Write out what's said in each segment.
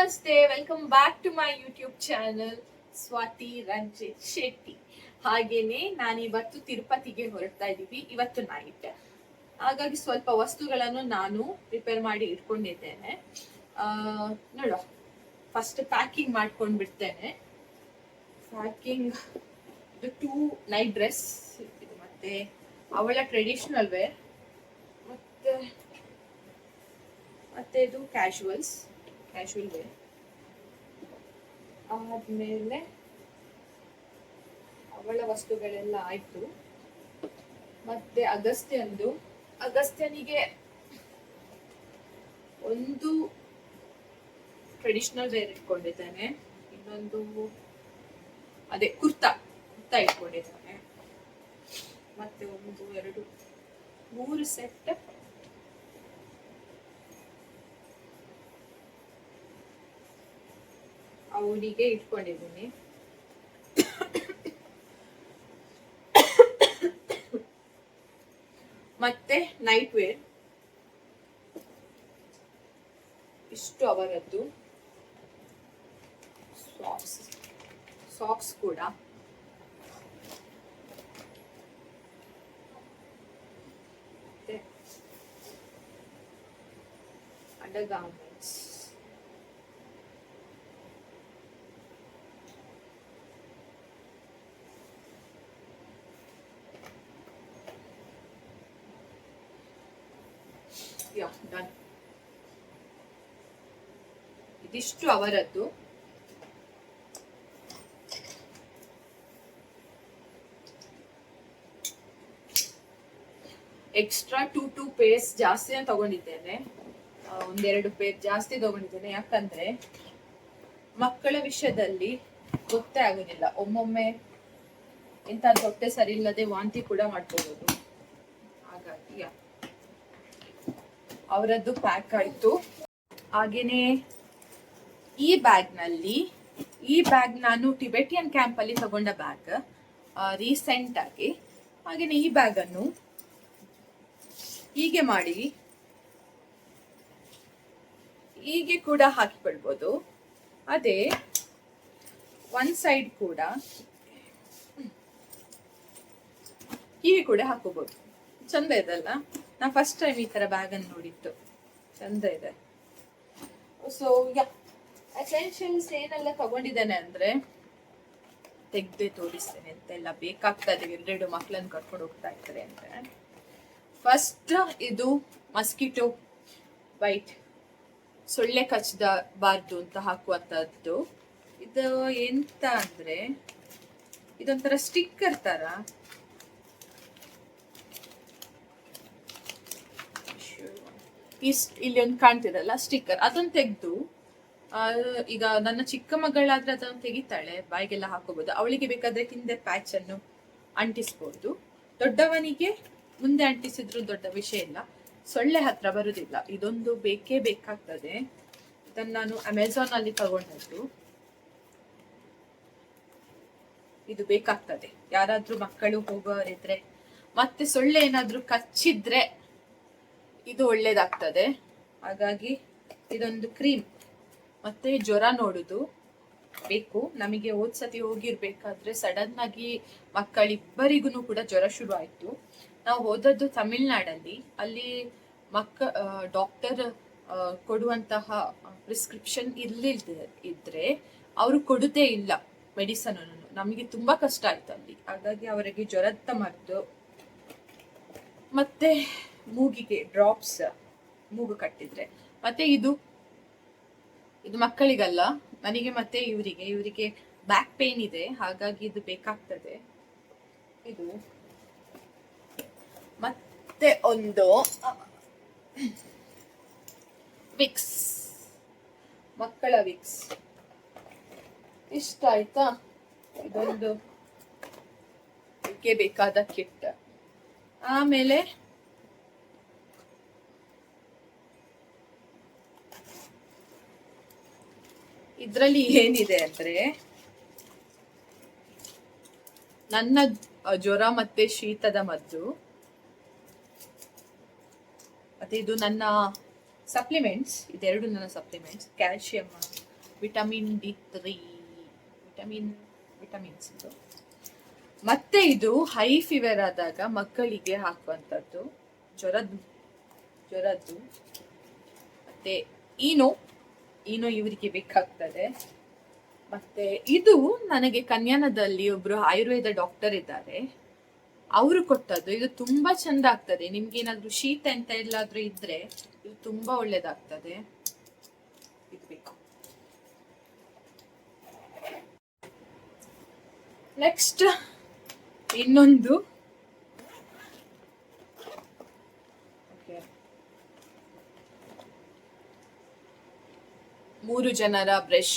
ನಮಸ್ತೆ welcome back to my YouTube channel Swati Ranjit Shetty. ಹಾಗೇನೆ ನಾನು ಇವತ್ತು ತಿರುಪತಿಗೆ ಹೊರಡ್ತಾ ಇದ್ದೀವಿ ಇವತ್ತು ನೈಟ್ ಹಾಗಾಗಿ ಸ್ವಲ್ಪ ವಸ್ತುಗಳನ್ನು ನಾನು ಪ್ರಿಪೇರ್ ಮಾಡಿ ಇಟ್ಕೊಂಡಿದ್ದೇನೆ. ಆ, ನೋಡುವ ಫಸ್ಟ್ ಪ್ಯಾಕಿಂಗ್ ಮಾಡ್ಕೊಂಡು ಬಿಡ್ತೇನೆ ಪ್ಯಾಕಿಂಗ್ ಇದು ಟೂ ನೈಟ್ ಡ್ರೆಸ್ ಮತ್ತೆ ಅವಳ ಟ್ರೆಡಿಷನಲ್ ವೇರ್ ಮತ್ತೆ ಮತ್ತೆ ಇದು ಕ್ಯಾಶುವಲ್ಸ್ ಕ್ಯಾಶುವಲ್ ವೇರ್ ಆದ್ಮೇಲೆ ಅವಳ ವಸ್ತುಗಳೆಲ್ಲ ಆಯಿತು. ಮತ್ತೆ ಅಗಸ್ತ್ಯಂದು, ಅಗಸ್ತ್ಯನಿಗೆ ಒಂದು ಟ್ರೆಡಿಷನಲ್ ವೇರ್ ಇಟ್ಕೊಂಡಿದ್ದಾನೆ. ಇನ್ನೊಂದು ಅದೇ ಕುರ್ತಾ ಕುರ್ತಾ ಇಟ್ಕೊಂಡಿದ್ದಾನೆ. ಮತ್ತೆ ಒಂದು, ಎರಡು, ಮೂರು ಸೆಟ್ ಅವನಿಗೆ ಇಟ್ಕೊಂಡಿದ್ದೀನಿ. ಮತ್ತೆ ನೈಟ್ ವೇರ್ ಇಷ್ಟು ಅವರದ್ದು. ಸಾಕ್ಸ್ ಸಾಕ್ಸ್ ಕೂಡ. ಅಂಡರ್ ಗಾರ್ಮೆಂಟ್ಸ್ ಇದಿಷ್ಟು ಅವರದ್ದು. ಎಕ್ಸ್ಟ್ರಾ ಟೂ ಟೂ ಪೇಸ್ ಜಾಸ್ತಿ ತಗೊಂಡಿದ್ದೇನೆ. ಒಂದೆರಡು ಪೇರ್ ಜಾಸ್ತಿ ತಗೊಂಡಿದ್ದೇನೆ. ಯಾಕಂದ್ರೆ ಮಕ್ಕಳ ವಿಷಯದಲ್ಲಿ ಗೊತ್ತೇ ಆಗೋದಿಲ್ಲ. ಒಮ್ಮೊಮ್ಮೆ ಇಂಥ ತೊಟ್ಟೆ ಸರಿ ಇಲ್ಲದೆ ವಾಂತಿ ಕೂಡ ಮಾಡ್ಕೋಬಹುದು ಹಾಗಾಗಿ ಅವರದ್ದು ಪ್ಯಾಕ್ ಆಯ್ತು. ಹಾಗೆಯೇ ಈ ಬ್ಯಾಗ್ನಲ್ಲಿ ಈ ಬ್ಯಾಗ್ ನಾನು ಟಿಬೆಟಿಯನ್ ಕ್ಯಾಂಪ್ ಅಲ್ಲಿ ತಗೊಂಡ ಬ್ಯಾಗ್ ರೀಸೆಂಟ್ ಆಗಿ. ಹಾಗೇನೆ ಈ ಬ್ಯಾಗನ್ನು ಹೀಗೆ ಮಾಡಿ, ಹೀಗೆ ಕೂಡ ಹಾಕಿಕೊಳ್ಬೋದು. ಅದೇ ಒನ್ ಸೈಡ್ ಕೂಡ ಹೀಗೆ ಕೂಡ ಹಾಕೋಬಹುದು ಚಂದ ಇದಲ್ಲ ನಾ ಫಸ್ಟ್ ಟೈಮ್ ಈ ತರ ಬ್ಯಾಗ್ ಅನ್ನು ನೋಡಿತ್ತು ಚಂದ ಇದೆ. ಸೊ ಯಾ ಏನೆಲ್ಲ ತಗೊಂಡಿದ್ದೇನೆ ಅಂದ್ರೆ ತೆಗ್ದೆ ತೋರಿಸ್ತೇನೆ ಅಂತೆಲ್ಲ ಬೇಕಾಗ್ತದೆ ಎರಡೆರಡು ಮಕ್ಕಳನ್ನು ಕರ್ಕೊಂಡು ಹೋಗ್ತಾ ಇರ್ತಾರೆ ಅಂತ. ಫಸ್ಟ್ ಇದು ಮಸ್ಕಿಟೋ ವೈಟ್ ಸೊಳ್ಳೆ ಕಚ್ಚಬಾರ್ದು ಅಂತ ಹಾಕುವಂತದ್ದು ಇದು ಎಂತ ಅಂದ್ರೆ ಇದೊಂಥರ ಸ್ಟಿಕ್ಕರ್ ತರ ಇಸ್ಟ್ ಇಲ್ಲಿ ಒಂದು ಕಾಣ್ತಿರಲ್ಲ ಸ್ಟಿಕ್ಕರ್ ಅದನ್ನ ತೆಗೆದು ಈಗ ನನ್ನ ಚಿಕ್ಕ ಮಗಳಾದ್ರೆ ಅದನ್ನು ತೆಗಿತಾಳೆ, ಬಾಯಿಗೆಲ್ಲ ಹಾಕೋಬಹುದು ಅವಳಿಗೆ ಬೇಕಾದ್ರೆ ಹಿಂದೆ ಪ್ಯಾಚ್ ಅನ್ನು ಅಂಟಿಸ್ಬೋದು. ದೊಡ್ಡವನಿಗೆ ಮುಂದೆ ಅಂಟಿಸಿದ್ರು ದೊಡ್ಡ ವಿಷಯ ಇಲ್ಲ. ಸೊಳ್ಳೆ ಹತ್ರ ಬರುದಿಲ್ಲ. ಇದೊಂದು ಬೇಕೇ ಬೇಕಾಗ್ತದೆ. ಇದನ್ನ ನಾನು ಅಮೆಝಾನ್ ಅಲ್ಲಿ ತಗೊಂಡದ್ದು. ಇದು ಬೇಕಾಗ್ತದೆ. ಯಾರಾದ್ರೂ ಮಕ್ಕಳು ಹೋಗೋರಿದ್ರೆ, ಮತ್ತೆ ಸೊಳ್ಳೆ ಏನಾದ್ರೂ ಕಚ್ಚಿದ್ರೆ ಇದು ಒಳ್ಳೇದಾಗ್ತದೆ. ಹಾಗಾಗಿ ಇದೊಂದು ಕ್ರೀಮ್. ಮತ್ತೆ ಜ್ವರ ನೋಡುದು. ಬೇಕು. ನಮಗೆ ಹೋದ್ ಸತಿ ಹೋಗಿರ್ಬೇಕಾದ್ರೆ ಸಡನ್ ಆಗಿ ಮಕ್ಕಳಿಬ್ಬರಿಗೂ ಕೂಡ ಜ್ವರ ಶುರು ಆಯ್ತು ನಾವು ಹೋದದ್ದು ತಮಿಳ್ನಾಡಲ್ಲಿ. ಅಲ್ಲಿ ಮಕ್ಕ ಡಾಕ್ಟರ್ ಕೊಡುವಂತಹ ಪ್ರಿಸ್ಕ್ರಿಪ್ಷನ್ ಇರ್ಲಿಲ್ದ, ಇದ್ರೆ ಅವರು ಕೊಡುದೇ ಇಲ್ಲ ಮೆಡಿಸನ್ ನಮಗೆ ತುಂಬಾ ಕಷ್ಟ ಆಯ್ತು ಅಲ್ಲಿ. ಹಾಗಾಗಿ ಅವರಿಗೆ ಜ್ವರದ ಮದ್ದು ಮತ್ತೆ ಮೂಗಿಗೆ ಡ್ರಾಪ್ಸ್ ಮೂಗು ಕಟ್ಟಿದ್ರೆ. ಮತ್ತೆ ಇದು ಇದು ಮಕ್ಕಳಿಗಲ್ಲ ನನಗೆ ಮತ್ತೆ ಇವರಿಗೆ ಇವರಿಗೆ ಬ್ಯಾಕ್ ಪೇನ್ ಇದೆ, ಹಾಗಾಗಿ ಇದು ಬೇಕಾಗ್ತದೆ. ಇದು ಮತ್ತೆ ಒಂದು, ವಿಕ್ಸ್, ಮಕ್ಕಳ ವಿಕ್ಸ್. ಇಷ್ಟ ಆಯ್ತಾ? ಇದೊಂದು, ಬೇಕಾದ ಕಿಟ್ ಆಮೇಲೆ ಇದ್ರಲ್ಲಿ ಏನಿದೆ ಅಂದ್ರೆ ನನ್ನ ಜ್ವರ ಮತ್ತೆ ಶೀತದ ಮದ್ದು. ಮತ್ತೆ ಇದು ನನ್ನ ಸಪ್ಲಿಮೆಂಟ್ಸ್ ಇದೆರಡು ನನ್ನ supplements calcium vitamin D three vitamin vitamins ಇದು. ಮತ್ತೆ ಇದು ಹೈ ಫೀವರ್ ಆದಾಗ ಮಕ್ಕಳಿಗೆ ಹಾಕುವಂಥದ್ದು, ಜ್ವರದ್ದು ಜ್ವರದ್ದು, ಮತ್ತೆ ಈನೋ ಈನೋ ಇವರಿಗೆ ಬೇಕಾಗ್ತದೆ. ಮತ್ತೆ ಇದು ನನಗೆ ಕನ್ಯಾನದಲ್ಲಿ ಒಬ್ರು ಆಯುರ್ವೇದ ಡಾಕ್ಟರ್ ಇದ್ದಾರೆ. ಅವರು ಕೊಟ್ಟದ್ದು, ಇದು ತುಂಬಾ ಚಂದ ಆಗ್ತದೆ. ನಿಮ್ಗೆ ಏನಾದ್ರೂ ಶೀತ ಅಂತ ಎಲ್ಲಾದ್ರೂ ಇದ್ರೆ ಇದು ತುಂಬಾ ಒಳ್ಳೇದಾಗ್ತದೆ. ಇದು ನೆಕ್ಸ್ಟ್ ಇನ್ನೊಂದು. ಮೂರು ಜನರ ಬ್ರಷ್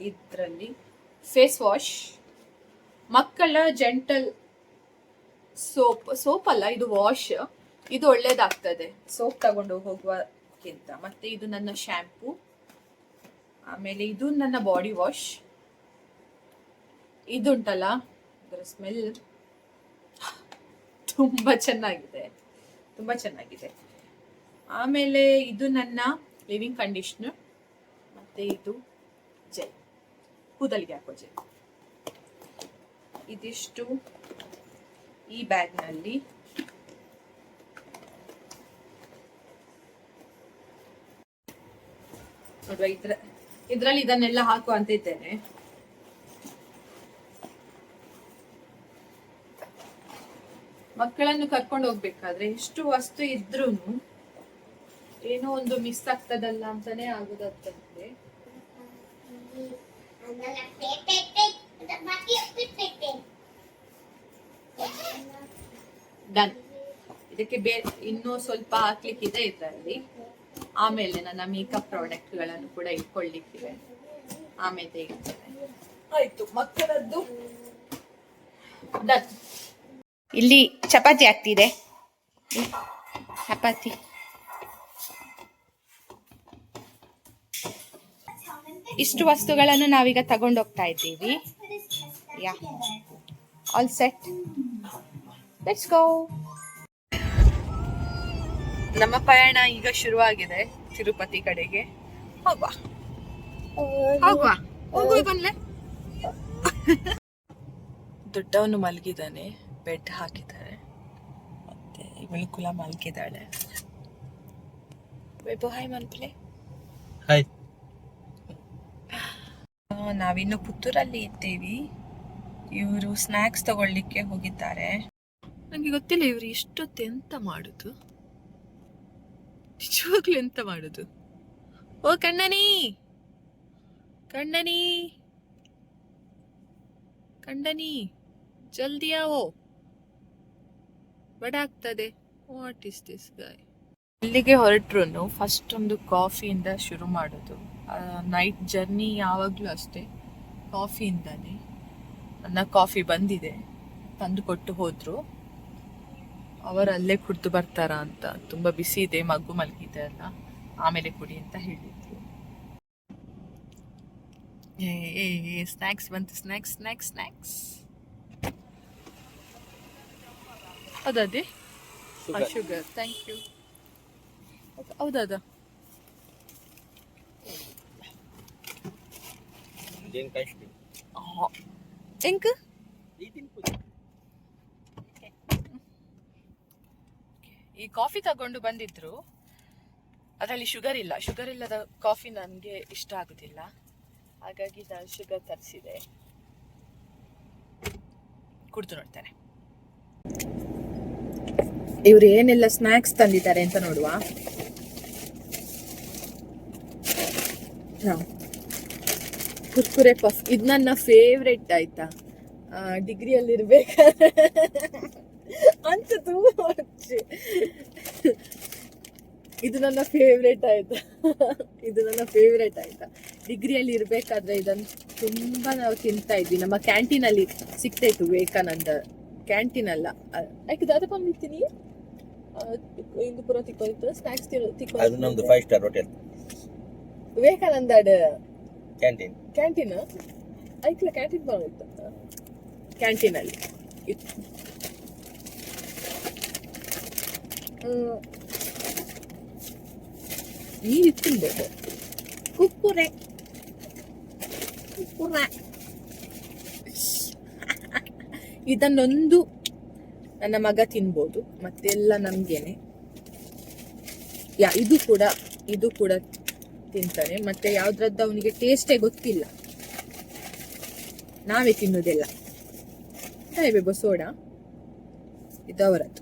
ಇದರಲ್ಲಿ ಫೇಸ್ ವಾಶ್, ಮಕ್ಕಳ ಜೆಂಟಲ್ ಸೋಪ್ ಸೋಪ್ ಅಲ್ಲ, ಇದು ವಾಶ್. ಇದು ಒಳ್ಳೇದಾಗ್ತದೆ. ಸೋಪ್ ತಗೊಂಡು ಹೋಗುವಕ್ಕಿಂತ. ಮತ್ತೆ ಇದು ನನ್ನ ಶ್ಯಾಂಪು. ಆಮೇಲೆ ಇದು ನನ್ನ ಬಾಡಿ ವಾಶ್. ಇದುಂಟಲ್ಲ, ಇದರ ಸ್ಮೆಲ್ ತುಂಬ ಚೆನ್ನಾಗಿದೆ. ತುಂಬ ಚೆನ್ನಾಗಿದೆ. ಆಮೇಲೆ ಇದು ನನ್ನ ಲಿವಿಂಗ್ ಕಂಡೀಷ್ನರ್. ಮತ್ತೆ ಇದು ಜೆಲ್. ಕೂದಲಿಗೆ ಹಾಕೋ ಜೆಲ್. ಇದಿಷ್ಟು ಈ ಬ್ಯಾಗ್ನಲ್ಲಿ. ನೋಡುವ, ಇದ್ರ, ಇದ್ರಲ್ಲಿ ಇದನ್ನೆಲ್ಲ ಹಾಕು ಅಂತ ಇದ್ದೇನೆ. ಮಕ್ಕಳನ್ನು ಕರ್ಕೊಂಡು ಹೋಗ್ಬೇಕಾದ್ರೆ ಎಷ್ಟು ವಸ್ತು ಇದ್ರೂ ಏನೋ ಒಂದು ಮಿಸ್ ಆಗ್ತದಲ್ಲ ಅಂತಾನೆ ಆಗುದಂತೆ ಡನ್ ಇದಕ್ಕೆ ಬೇರೆ ಇನ್ನೂ ಸ್ವಲ್ಪ ಹಾಕ್ಲಿಕ್ಕಿದೆ ಇದರಲ್ಲಿ. ಆಮೇಲೆ ನನ್ನ ಮೇಕಪ್ ಪ್ರಾಡಕ್ಟ್ಗಳನ್ನು ಕೂಡ ಇಟ್ಕೊಳ್ಳಿಕ್ಕಿವೆ ಆಮೇಲೆ ಆಯ್ತು ಮಕ್ಕಳದ್ದು ಡನ್ ಇಲ್ಲಿ ಚಪಾತಿ ಆಗ್ತಿದೆ. ಚಪಾತಿ. ಇಷ್ಟು ವಸ್ತುಗಳನ್ನು ನಾವೀಗ ತಗೊಂಡೋಗ್ತಾ ಇದ್ದೀವಿ. Yeah all set let's go ನಮ್ಮ ಪ್ರಯಾಣ ಈಗ ಶುರುವಾಗಿದೆ ತಿರುಪತಿ ಕಡೆಗೆ. ಹೋಗುವ. ಹೋಗುವ. ಹೋಗುವ ಬನ್ಲೆ ದೊಡ್ಡವನು ಮಲಗಿದ್ದಾನೆ ಬೆಡ್ ಹಾಕಿದ್ದಾರೆ. ಮತ್ತೆ ಇವಳು ಕುಲ ಮಲಗಿದ್ದಾಳೆ. ವೈಭವ್ ಹಾಯ್ ಮನ್ಪ್ಲೆ ಹಾಯ್ ನಾವಿನ್ನು ಪುತ್ತೂರಲ್ಲಿ ಇದ್ದೀವಿ. ಇವರು ಸ್ನ್ಯಾಕ್ಸ್ ತಗೊಳ್ಳಿಕ್ಕೆ ಹೋಗಿದ್ದಾರೆ. ನನಗೆ ಗೊತ್ತಿಲ್ಲ ಇವರು ಇಷ್ಟೊತ್ತು ಎಂತ ಮಾಡುದು? ನಿಜವಾಗ್ಲು ಎಂತ ಮಾಡುದು? ಓ ಕಣ್ಣನಿ ಕಣ್ಣನಿ ಕಂಡನಿ ಜಲ್ದಿ ಓ! ಬಡ ಆಗ್ತದೆ. ವಾಟ್ ಇಸ್ ದಿಸ್ ಗಾಯ್ ಇಲ್ಲಿಗೆ ಹೊರಟ್ರು ಫಸ್ಟ್ ಒಂದು ಕಾಫಿಯಿಂದ ಶುರು ಮಾಡೋದು. ನೈಟ್ ಜರ್ನಿ ಯಾವಾಗಲೂ ಅಷ್ಟೇ. ಕಾಫಿಯಿಂದಾನೆ ನನ್ನ ಕಾಫಿ ಬಂದಿದೆ. ತಂದು ಕೊಟ್ಟು ಹೋದ್ರು. ಅವರು ಅಲ್ಲೇ ಕುಡಿದು ಬರ್ತಾರ ಅಂತ ತುಂಬಾ ಬಿಸಿ ಇದೆ ಮಗು ಮಲಗಿದೆ ಅಲ್ಲ ಆಮೇಲೆ ಕುಡಿ ಅಂತ ಹೇಳಿದ್ರು. ಏ ಏ ಸ್ನ್ಯಾಕ್ಸ್ ಬಂತು ಸ್ನ್ಯಾಕ್ಸ್ ಸ್ನ್ಯಾಕ್ಸ್ ಸ್ನ್ಯಾಕ್ಸ್ ಅದೇ? ಶುಗರ್ ಥ್ಯಾಂಕ್ ಯು ಹೌದದ. ಎಂಕ್ ಈ ಕಾಫಿ ತಗೊಂಡು ಬಂದಿದ್ರು. ಅದರಲ್ಲಿ ಶುಗರ್ ಇಲ್ಲ. ಶುಗರ್ ಇಲ್ಲದ ಕಾಫಿ ನನಗೆ ಇಷ್ಟ ಆಗುದಿಲ್ಲ. ಹಾಗಾಗಿ ನಾನು ಶುಗರ್ ತರಿಸಿದೆ. ಕುಡಿದು ನೋಡ್ತೇನೆ. ಇವರು ಏನೆಲ್ಲ ಸ್ನ್ಯಾಕ್ಸ್ ತಂದಿದ್ದಾರೆ ಅಂತ ನೋಡುವ. ಕುರ್ಕುರೆ ಪಫ್. ಇದು ನನ್ನ ಫೇವ್ರೆಟ್ ಆಯ್ತಾ? ಡಿಗ್ರಿಯಲ್ಲಿ ಇರ್ಬೇಕಾದ್ರೆ ಅಂತ ತುಂಬ ಇದು ನನ್ನ ಫೇವ್ರೆಟ್ ಆಯ್ತಾ? ಇದು ನನ್ನ ಫೇವ್ರೆಟ್ ಆಯ್ತಾ? ಡಿಗ್ರಿಯಲ್ಲಿ ಇರ್ಬೇಕಾದ್ರೆ ಇದನ್ನು ತುಂಬಾ ನಾವು ತಿಂತಾ ಇದ್ವಿ. ನಮ್ಮ ಕ್ಯಾಂಟೀನ್ ಅಲ್ಲಿ ಸಿಗ್ತಾ ಇತ್ತು ವಿವೇಕಾನಂದ. ಕ್ಯಾಂಟೀನ್ ಅಲ್ಲ. ಯಾಕೆ ದಾದ ಇಂದು ಇಂದುಪುರ ತಿಕ್ಕೋಯ್ತು ಸ್ನಾಕ್ಸ್ ಅದು ನಮ್ದು five star hotel Vivekananda canteen canteen ಐಕ್ಲ canteen ಬರುತ್ತೆ ಕ್ಯಾಂಟೀನ್ ಅಲ್ಲಿ. ನೀರು ತಿನ್ಬೇಕು ಕುಕ್ಕುರೆ. ಇದನ್ನೊಂದು ನನ್ನ ಮಗ ತಿನ್ಬೋದು ಮತ್ತೆಲ್ಲ ನಮಗೇನೆ. ಯಾ ಇದು ಕೂಡ ಇದು ಕೂಡ ತಿಂತಾನೆ, ಮತ್ತೆ ಯಾವ್ದ್ರದ್ದು ಅವನಿಗೆ ಟೇಸ್ಟೇ ಗೊತ್ತಿಲ್ಲ. ನಾವೇ ತಿನ್ನೋದೆಲ್ಲ ಬೇಬೋ ಸೋಡಾ, ಇದು ಅವರದ್ದು.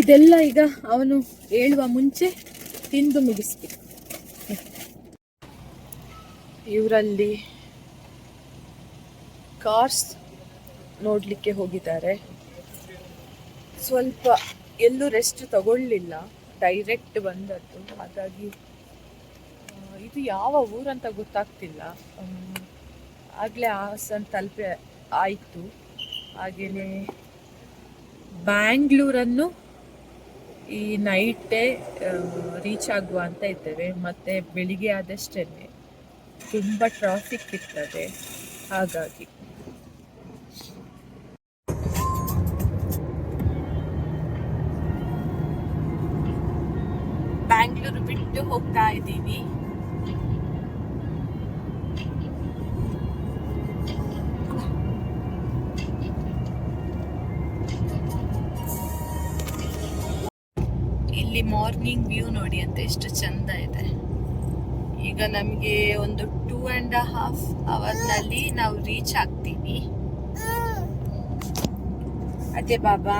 ಇದೆಲ್ಲ ಈಗ ಅವನು ಹೇಳುವ ಮುಂಚೆ ತಿಂದು ಮುಗಿಸ್ಬೇಕು ಇವರಲ್ಲಿ ಕಾರ್ಸ್ ನೋಡ್ಲಿಕ್ಕೆ ಹೋಗಿದ್ದಾರೆ. ಸ್ವಲ್ಪ ಎಲ್ಲೂ ರೆಸ್ಟ್ ತಗೊಳ್ಳಿಲ್ಲ ಡೈರೆಕ್ಟ್ ಬಂದದ್ದು. ಹಾಗಾಗಿ ಇದು ಯಾವ ಊರಂತ ಗೊತ್ತಾಗ್ತಿಲ್ಲ. ಆಗಲೇ ಹಾಸನ್ ತಲುಪೆ ಆಯಿತು. ಹಾಗೆಯೇ ಬ್ಯಾಂಗ್ಳೂರನ್ನು ಈ ನೈಟೇ ರೀಚ್ ಆಗುವ ಅಂತ ಇದ್ದೇವೆ. ಮತ್ತು ಬೆಳಿಗ್ಗೆ ಆದಷ್ಟೇ ತುಂಬ ಟ್ರಾಫಿಕ್ ಇರ್ತದೆ. ಹಾಗಾಗಿ. ಬಿಟ್ಟು ಹೋಗ್ತಾ ಇದ್ದೀವಿ. ಇಲ್ಲಿ ಮಾರ್ನಿಂಗ್ ವ್ಯೂ ನೋಡಿ ಅಂತ ಎಷ್ಟು ಚಂದ ಇದೆ. ಈಗ ನಮಗೆ ಒಂದು ಟೂ ಅಂಡ್ ಹಾಫ್ ಅವರ್ನಲ್ಲಿ ನಾವು ರೀಚ್ ಆಗ್ತೀವಿ. ಅದೇ ಬಾಬಾ.